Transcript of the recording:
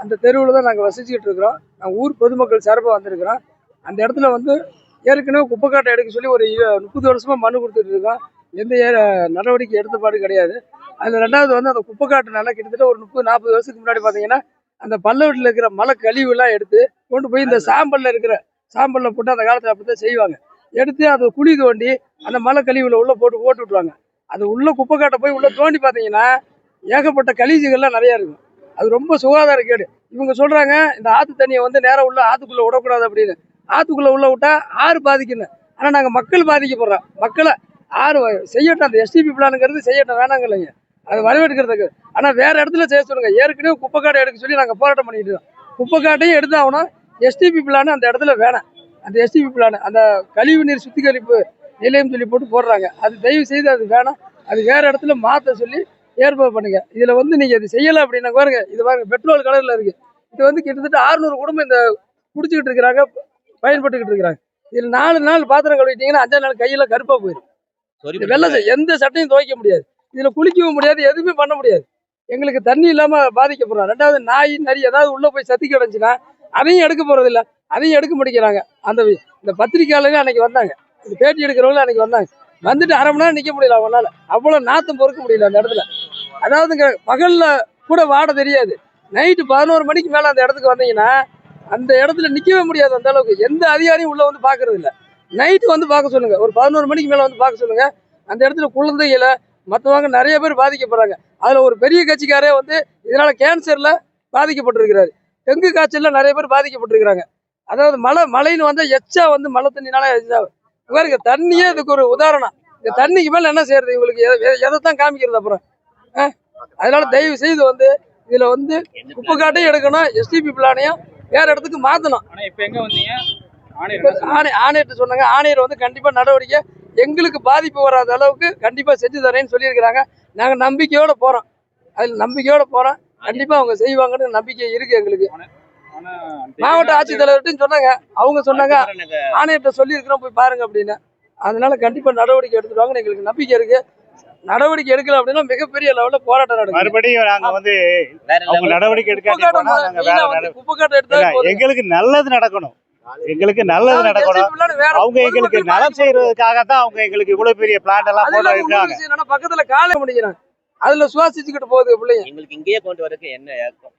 அந்த தெருவில் தான் நாங்கள் வசிச்சுக்கிட்டு இருக்கிறோம். நாங்கள் ஊர் பொதுமக்கள் சார்பாக வந்திருக்கிறோம். அந்த இடத்துல வந்து ஏற்கனவே குப்பைக்காட்டை எடுக்க சொல்லி ஒரு முப்பது வருஷமா மனு கொடுத்துட்டு இருக்கோம். எந்த ஏ- நடவடிக்கை எடுத்தபாடு கிடையாது. அதில் ரெண்டாவது வந்து அந்த குப்பைக்காட்டுனால கிட்டத்தட்ட ஒரு முப்பது நாற்பது வருஷத்துக்கு முன்னாடி பார்த்தீங்கன்னா அந்த பல்லவீட்டில் இருக்கிற மலை கழிவுலாம் எடுத்து கொண்டு போய் இந்த சாம்பலில் இருக்கிற சாம்பலில் போட்டு அந்த காலத்தில் அப்படி தான் செய்வாங்க. எடுத்து அதை குழி தோண்டி அந்த மலை கழிவுல உள்ளே போட்டு போட்டு விட்ருவாங்க அது உள்ளே குப்பைக்காட்டை போய் உள்ளே தோண்டி பார்த்தீங்கன்னா ஏகப்பட்ட கழிவுகள்லாம் நிறையா இருக்கும். அது ரொம்ப சுகாதார கேடு. இவங்க சொல்கிறாங்க இந்த ஆற்று தண்ணியை வந்து நேராக உள்ள ஆற்றுக்குள்ளே விடக்கூடாது அப்படின்னு. ஆற்றுக்குள்ளே உள்ள விட்டா ஆறு பாதிக்கணும் ஆனால் நாங்கள் மக்கள் பாதிக்கப்படுறோம். மக்களை ஆறு வ- செய்யட்டும். அந்த எஸ்டிபி பிளானுங்கிறது செய்யட்டும். வேணாங்க இல்லைங்க. அது வரவேற்கிறதுக்கு. ஆனால் வேறு இடத்துல செய்ய சொல்லுங்க. ஏற்கனவே குப்பைக்காட்டை எடுக்க சொல்லி நாங்கள் போராட்டம் பண்ணிட்டு இருக்கோம். குப்பைக்காட்டையும் எடுத்தாகணும். எஸ்டிபி பிளான் அந்த இடத்துல வேணாம். அந்த எஸ்டிபி பிளான் அந்த கழிவு நீர் சுத்திகரிப்பு நிலையம் சொல்லி போட்டு போடுறாங்க. அது தயவு செய்து அது வேணாம். அது வேறு இடத்துல மாற்ற சொல்லி ஏற்பாடு பண்ணுங்க. இதுல வந்து நீங்க இது செய்யல அப்படின்னா பாருங்க இது பாருங்க பெட்ரோல் கலர்ல இருக்கு. இது வந்து கிட்டத்தட்ட 600 குடும்பம் இந்த குடிச்சுக்கிட்டு இருக்கிறாங்க பயன்பட்டுக்கிட்டு இருக்கிறாங்க. இதுல நாலு நாள் பாத்திரம் கழுவிட்டீங்கன்னா அஞ்சாம் நாள் கையில கருப்பா போயிடும் இது வெள்ளை சட்டை, எந்த சட்டையும் துவைக்க முடியாது. இதுல குளிக்கவும் முடியாது எதுவுமே பண்ண முடியாது. எங்களுக்கு தண்ணி இல்லாம பாதிக்கப்படுறோம். ரெண்டாவது நாய் நரி ஏதாவது உள்ள போய் சத்தி கிடந்துச்சுன்னா அதையும் எடுக்க போறது இல்ல அதையும் எடுக்க முடிக்கிறாங்க அந்த இந்த பத்திரிக்கையாளர்கள் அன்னைக்கு வந்தாங்க. இந்த பேட்டி எடுக்கிறவங்க அன்னைக்கு வந்தாங்க. வந்துட்டு அரை மணி நேரம் நிக்க முடியல அவங்களால. அவ்வளவு நாத்தம் பொறுக்க முடியல அந்த இடத்துல. அதாவதுங்க பகலில் கூட வாட தெரியாது. நைட்டு பதினோரு மணிக்கு மேலே அந்த இடத்துக்கு வந்தீங்கன்னா அந்த இடத்துல நிற்கவே முடியாது அந்த அளவுக்கு. எந்த அதிகாரியும் உள்ளே வந்து பார்க்கறது இல்லை. நைட்டு வந்து பார்க்க சொல்லுங்கள் ஒரு பதினோரு மணிக்கு மேலே வந்து பார்க்க சொல்லுங்கள் அந்த இடத்துல குழந்தைகளை மற்றவங்க நிறைய பேர் பாதிக்கப்படுறாங்க. அதில் ஒரு பெரிய கட்சிக்காரே வந்து இதனால் கேன்சரில் பாதிக்கப்பட்டிருக்கிறாரு. டெங்கு காய்ச்சலில் நிறைய பேர் பாதிக்கப்பட்டிருக்கிறாங்க. அதாவது மழை மழைன்னு வந்தால் எச்சா வந்து மழை தண்ணினால எச்சா பாருங்க தண்ணியே இதுக்கு ஒரு உதாரணம். இந்த தண்ணிக்கு மேலே என்ன செய்யறது இவங்களுக்கு? எதை தான் காமிக்கிறது அப்புறம்? அதனால தயவு செய்து வந்து இதுல வந்து குப்பை காட்டையும் எடுக்கணும் எஸ்டிபி பிளானையும் வேற இடத்துக்கு மாத்தணும். இப்ப எங்க வந்தீங்க? ஆணை ஆணையர்கிட்ட சொன்னாங்க. ஆணையர் வந்து கண்டிப்பா நடவடிக்கை எங்களுக்கு பாதிப்பு வராத அளவுக்கு கண்டிப்பா செஞ்சு தரேன்னு சொல்லியிருக்கிறாங்க. நாங்க நம்பிக்கையோட போறோம். அதுல நம்பிக்கையோட போறோம். கண்டிப்பா அவங்க செய்வாங்கன்னு நம்பிக்கை இருக்கு எங்களுக்கு. மாவட்ட ஆட்சித்தலைவர்கிட்டையும் சொன்னாங்க. அவங்க சொன்னாங்க ஆணையர்கிட்ட சொல்லியிருக்கிறோம் போய் பாருங்க அப்படின்னு. அதனால கண்டிப்பா நடவடிக்கை எடுத்துருவாங்கன்னு எங்களுக்கு நம்பிக்கை இருக்கு. நடவடிக்கை எடுக்கல அப்படின்னா மிகப்பெரிய லெவல்ல போராட்டம் நடக்கும் மறுபடியும் நாங்க வந்து அவங்க. நடவடிக்கை எடுக்காட்டி குப்பைக்காட்டை போனா நாங்க வேற மெயினா வந்து நட- குப்பைக்காட்டை எடுத்தா இல்ல, போதும். எங்களுக்கு நல்லது நடக்கணும். எங்களுக்கு நல்லது நடக்கணும். அவங்க எங்களுக்கு நலம் செய்யறதுக்காக தான் அவங்க எங்களுக்கு இவ்வளவு பெரிய பிளான் எல்லாம் அது போட இல்லாம இருக்காங்க இன்னொரு விஷயம் என்னன்னா பக்கத்துல காலை முடிக்கிறாங்க. அதுல சுவாசிச்சுக்கிட்டு போகுது பிள்ளைங்க. எங்களுக்கு இங்கேயே கொண்டு வரதுக்கு என்ன